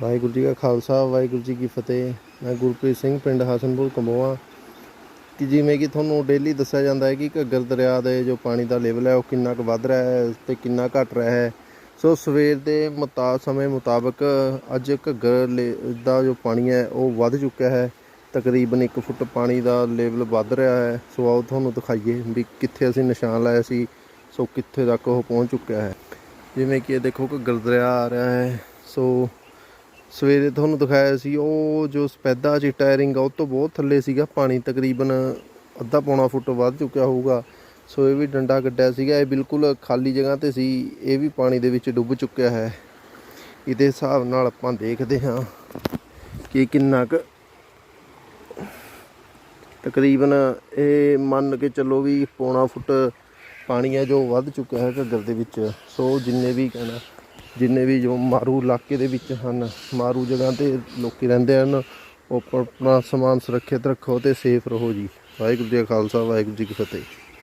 ਵਾਹਿਗੁਰੂ ਜੀ ਕਾ ਖਾਲਸਾ, ਵਾਹਿਗੁਰੂ ਜੀ ਕੀ ਫਤਿਹ। ਮੈਂ ਗੁਰਪ੍ਰੀਤ ਸਿੰਘ, ਪਿੰਡ ਹਸਨਪੁਰ, ਕੰਬੋਆ। ਕਿ ਜਿਵੇਂ ਕਿ ਤੁਹਾਨੂੰ ਡੇਲੀ ਦੱਸਿਆ ਜਾਂਦਾ ਹੈ ਕਿ ਘੱਗਰ ਦਰਿਆ ਦੇ ਜੋ ਪਾਣੀ ਦਾ ਲੈਵਲ ਹੈ, ਉਹ ਕਿੰਨਾ ਕੁ ਵੱਧ ਰਿਹਾ ਹੈ ਤੇ ਕਿੰਨਾ ਘਟ ਰਿਹਾ ਹੈ। ਸੋ ਸਵੇਰ ਦੇ ਮੁਤਾ, ਸਮੇਂ ਮੁਤਾਬਕ ਅੱਜ ਘੱਗਰ ਲੇ- ਦਾ ਜੋ ਪਾਣੀ ਹੈ, ਉਹ ਵੱਧ ਚੁੱਕਿਆ ਹੈ। ਤਕਰੀਬਨ 1 ਫੁੱਟ ਪਾਣੀ ਦਾ ਲੈਵਲ ਵੱਧ ਰਿਹਾ ਹੈ। ਸੋ ਆਓ ਤੁਹਾਨੂੰ ਦਿਖਾਈਏ ਵੀ ਕਿੱਥੇ ਅਸੀਂ ਨਿਸ਼ਾਨ ਲਾਇਆ ਸੀ, ਸੋ ਕਿੱਥੇ ਤੱਕ ਉਹ ਪਹੁੰਚ ਚੁੱਕਿਆ ਹੈ। ਜਿਵੇਂ ਕਿ ਇਹ ਦੇਖੋ ਘੱਗਰ ਦਰਿਆ ਆ ਰਿਹਾ ਹੈ, ਸੋ ਸਵੇਰੇ ਤੁਹਾਨੂੰ ਦਿਖਾਇਆ ਸੀ, ਉਹ ਜੋ ਸਪੈਦਾ ਚਿੱਟਾ ਟਾਇਰਿੰਗ ਆ, ਉਹ ਤੋਂ ਬਹੁਤ ਥੱਲੇ ਸੀਗਾ, ਪਾਣੀ ਤਕਰੀਬਨ ਅੱਧਾ ਪੌਣਾ ਫੁੱਟ ਵੱਧ ਚੁੱਕਿਆ ਹੋਊਗਾ। ਸੋ ਇਹ ਵੀ ਡੰਡਾ ਕੱਢਿਆ ਸੀਗਾ, ਇਹ ਬਿਲਕੁਲ ਖਾਲੀ ਜਗ੍ਹਾ ਤੇ ਸੀ, ਇਹ ਵੀ ਪਾਣੀ ਦੇ ਵਿੱਚ ਡੁੱਬ ਚੁੱਕਿਆ ਹੈ। ਇਹਦੇ ਹਿਸਾਬ ਨਾਲ ਆਪਾਂ ਦੇਖਦੇ ਹਾਂ ਕਿ ਕਿੰਨਾ ਕੁ ਤਕਰੀਬਨ ਇਹ ਮੰਨ ਕੇ ਚੱਲੋ ਵੀ ਪੌਣਾ ਫੁੱਟ ਪਾਣੀ ਹੈ ਜੋ ਵੱਧ ਚੁੱਕਿਆ ਹੈ ਘੱਗਰ ਦੇ ਵਿੱਚ। ਸੋ ਜਿੰਨੇ ਵੀ ਕਹਿਣਾ ਜਿੰਨੇ ਵੀ ਜੋ ਮਾਰੂ ਇਲਾਕੇ ਦੇ ਵਿੱਚ ਹਨ, ਮਾਰੂ ਜਗ੍ਹਾ ਤੇ ਲੋਕੀ ਰਹਿੰਦੇ ਹਨ, ਉਹ ਆਪਣਾ ਸਮਾਨ ਸੁਰੱਖਿਅਤ ਰੱਖੋ ਤੇ ਸੇਫ ਰਹੋ ਜੀ। ਵਾਹਿਗੁਰੂ ਜੀ ਕਾ ਖਾਲਸਾ, ਵਾਹਿਗੁਰੂ ਜੀ ਕੀ ਫਤਿਹ।